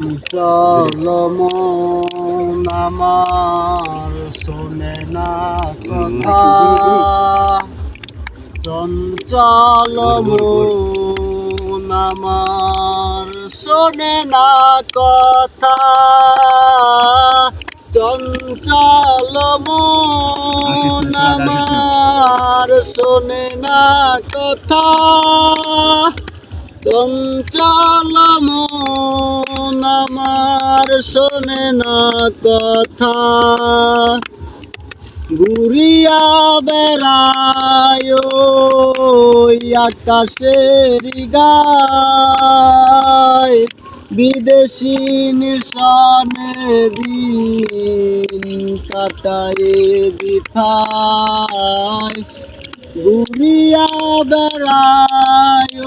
চল আমার শোনে না কথা। চঞ্চল আমার শোনে না কথা। চঞ্চল আমার শোনে না কথা। চঞ্চল আমার শোনে না কথা। ঘুরিয়া বেড়ায় আকাশের গায়। বিদেশি নিশানে দিন কাটায় বিথায়। ঘুরিয়া বেড়ায়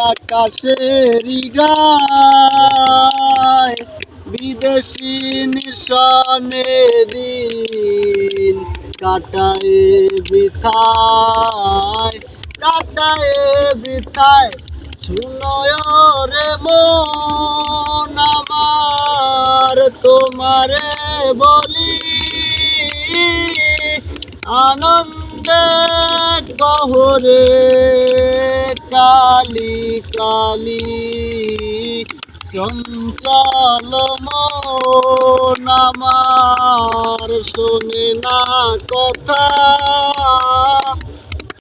আকাশের গায়। বিদেশি নিশানে দিন কাটায় বৃথায় কাটায় বৃথায় শুনয় রে মন আমার তোমারে বলি, আনন্দে গহরে কালি কালি চঞ্চল মন আমার শোনে না কথা।